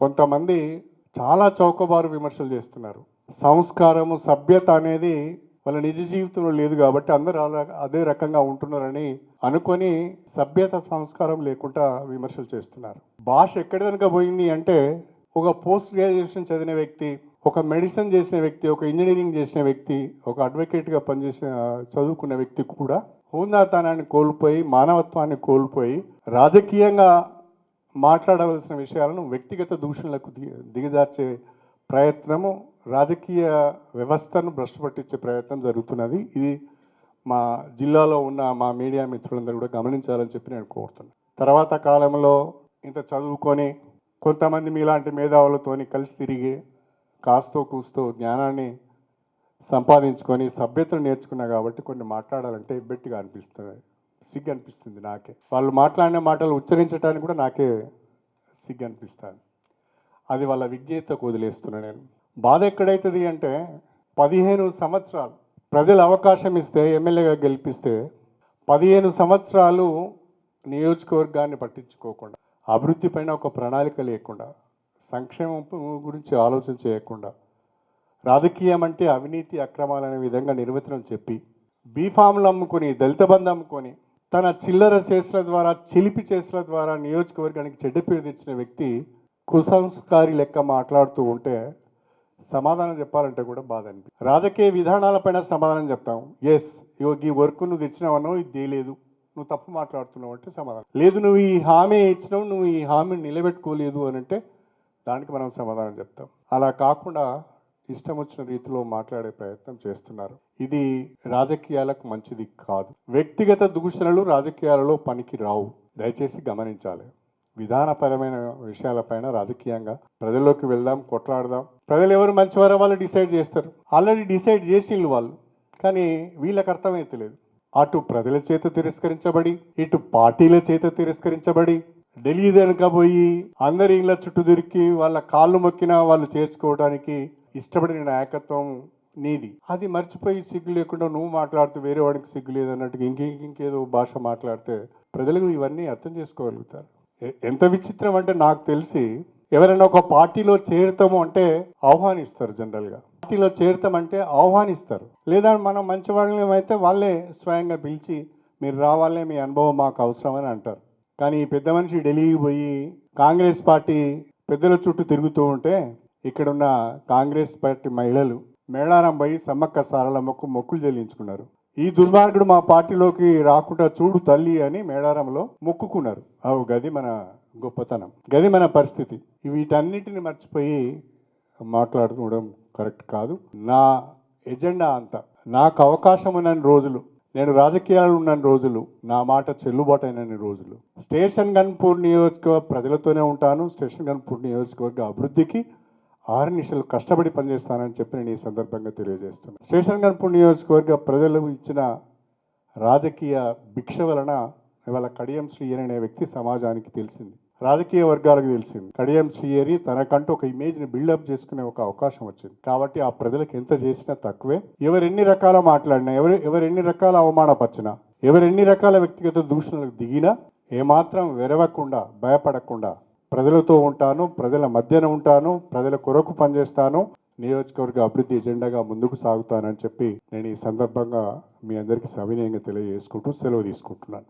కొంతమంది చాలా చౌకబారు విమర్శలు చేస్తున్నారు. సంస్కారము సభ్యత అనేది వాళ్ళ నిజ జీవితంలో లేదు కాబట్టి అందరూ అలా అదే రకంగా ఉంటున్నారని అనుకొని సభ్యత సంస్కారం లేకుండా విమర్శలు చేస్తున్నారు. భాష ఎక్కడి కనుక పోయింది అంటే ఒక పోస్ట్ గ్రాడ్యుయేషన్ చదివిన వ్యక్తి ఒక మెడిసిన్ చేసిన వ్యక్తి ఒక ఇంజనీరింగ్ చేసిన వ్యక్తి ఒక అడ్వకేట్గా పనిచేసిన చదువుకున్న వ్యక్తి కూడా హోందాతనాన్ని కోల్పోయి మానవత్వాన్ని కోల్పోయి రాజకీయంగా మాట్లాడవలసిన విషయాలను వ్యక్తిగత దూషణలకు ది- దిగజార్చే ప్రయత్నము రాజకీయ వ్యవస్థను భ్రష్టపట్టించే ప్రయత్నం జరుగుతున్నది. ఇది మా జిల్లాలో ఉన్న మా మీడియా మిత్రులందరూ కూడా గమనించాలని చెప్పి నేను కోరుతున్నాను. తర్వాత కాలంలో ఇంత చదువుకొని కొంతమంది మీలాంటి మేధావులతోని కలిసి తిరిగి కాస్తో కూస్తో జ్ఞానాన్ని సంపాదించుకొని సభ్యతను నేర్చుకున్నా కాబట్టి కొన్ని మాట్లాడాలంటే ఇబ్బెట్టిగా అనిపిస్తుంది. సిగ్గు అనిపిస్తుంది నాకే. వాళ్ళు మాట్లాడిన మాటలు ఉచ్చరించడానికి కూడా నాకే సిగ్గు అనిపిస్తుంది అది వాళ్ళ విజ్ఞతకు వదిలేస్తున్నా నేను. బాధ ఎక్కడైతుంది అంటే పదిహేను సంవత్సరాలు ప్రజలు అవకాశం ఇస్తే ఎమ్మెల్యేగా గెలిపిస్తే పదిహేను సంవత్సరాలు నియోజకవర్గాన్ని పట్టించుకోకుండా అభివృద్ధి పైన ఒక ప్రణాళిక లేకుండా సంక్షేమం గురించి ఆలోచన చేయకుండా రాజకీయం అంటే అవినీతి అక్రమాలు అనే విధంగా నిర్వచనం చెప్పి బీఫామ్లు అమ్ముకొని దళిత బంధు అమ్ముకొని తన చిల్లర చేసిన ద్వారా చిలిపి చేసిన ద్వారా నియోజకవర్గానికి చెడ్డ పేరు తెచ్చిన వ్యక్తి కుసంస్కారి లెక్క మాట్లాడుతూ ఉంటే సమాధానం చెప్పాలంటే కూడా బాధ అనిపి రాజకీయ విధానాలపైన సమాధానం చెప్తాం. ఎస్ ఇగో ఈ వర్క్ నువ్వు తెచ్చినావనో ఇది తేలేదు. నువ్వు తప్పు మాట్లాడుతున్నావు అంటే సమాధానం. లేదు నువ్వు ఈ హామీ ఇచ్చినావు నువ్వు ఈ హామీని నిలబెట్టుకోలేదు అని అంటే దానికి మనం సమాధానం చెప్తాం. అలా కాకుండా ఇష్టం వచ్చిన రీతిలో మాట్లాడే ప్రయత్నం చేస్తున్నారు. ఇది రాజకీయాలకు మంచిది కాదు. వ్యక్తిగత దూషణలు రాజకీయాలలో పనికి రావు. దయచేసి గమనించాలి. విధానపరమైన విషయాలపైన రాజకీయంగా ప్రజల్లోకి వెళ్దాం కొట్లాడదాం. ప్రజలు ఎవరు మంచివారో వాళ్ళు డిసైడ్ చేస్తారు. ఆల్రెడీ డిసైడ్ చేసిండ్రు వాళ్ళు. కానీ వీళ్ళకి అర్థమైతలేదు అటు ప్రజల చేత తిరస్కరించబడి ఇటు పార్టీల చేత తిరస్కరించబడి ఢిల్లీ పోయి అందరి ఇళ్ళ చుట్టూ తిరిగి వాళ్ళ కాళ్ళు మొక్కినా వాళ్ళు చేర్చుకోవడానికి ఇష్టపడిన నాయకత్వం నీది. అది మర్చిపోయి సిగ్గు లేకుండా నువ్వు మాట్లాడుతూ వేరే వాడికి సిగ్గు లేదన్నట్టుగా ఇంకే ఇంకేదో భాష మాట్లాడితే ప్రజలకు ఇవన్నీ అర్థం చేసుకోగలుగుతారు. ఎంత విచిత్రం అంటే నాకు తెలిసి ఎవరైనా ఒక పార్టీలో చేరుతాము అంటే ఆహ్వానిస్తారు జనరల్గా. పార్టీలో చేరుతామంటే ఆహ్వానిస్తారు. లేదా మనం మంచి వాళ్ళమైతే అయితే వాళ్ళే స్వయంగా పిలిచి మీరు రావాలే మీ అనుభవం మాకు అవసరమని అంటారు. కానీ ఈ పెద్ద మనిషి ఢిల్లీకి పోయి కాంగ్రెస్ పార్టీ పెద్దల చుట్టూ తిరుగుతూ ఉంటే ఇక్కడున్న కాంగ్రెస్ పార్టీ మహిళలు మేళారం పోయి సమ్మక్క సారలమ్మకు మొక్కులు చెల్లించుకున్నారు. ఈ దుర్మార్గుడు మా పార్టీలోకి రాకుండా చూడు తల్లి అని మేడారంలో మొక్కుకున్నారు. అవు గది మన గొప్పతనం గది మన పరిస్థితి. వీటన్నిటిని మర్చిపోయి మాట్లాడుకోవడం కరెక్ట్ కాదు. నా ఎజెండా అంతా నాకు అవకాశం ఉన్న రోజులు నేను రాజకీయాలు ఉన్న రోజులు నా మాట చెల్లుబాటు అయిన రోజులు. స్టేషన్ గన్పూర్ నియోజకవర్గ ప్రజలతోనే ఉంటాను. స్టేషన్ గన్పూర్ నియోజకవర్గ అభివృద్ధికి ఆరు నిమిషాలు కష్టపడి పనిచేస్తానని చెప్పి నేను ఈ సందర్భంగా తెలియజేస్తున్నాను. స్టేషన్ గన్పూర్ నియోజకవర్గ ప్రజలు ఇచ్చిన రాజకీయ భిక్ష వలన ఇవాళ కడియం శ్రీయర్ అనే వ్యక్తి సమాజానికి తెలిసింది. రాజకీయ వర్గాలకు తెలిసింది. కడియం శ్రీయరి తనకంటూ ఒక ఇమేజ్ని బిల్డప్ చేసుకునే ఒక అవకాశం వచ్చింది. కాబట్టి ఆ ప్రజలకు ఎంత చేసినా తక్కువే. ఎవరు ఎన్ని రకాల మాట్లాడినా ఎవరు ఎవరెన్ని ఎన్ని రకాల అవమానపరిచినా ఎవరెన్ని రకాల వ్యక్తిగత దూషణలకు దిగినా ఏమాత్రం వెరవకుండా భయపడకుండా ప్రజలతో ఉంటాను ప్రజల మధ్యన ఉంటాను ప్రజల కొరకు పనిచేస్తాను నియోజకవర్గ అభివృద్ధి ఎజెండాగా ముందుకు సాగుతానని చెప్పి నేను ఈ సందర్భంగా మీ అందరికీ సవినయంగా తెలియజేసుకుంటూ సెలవు తీసుకుంటున్నాను.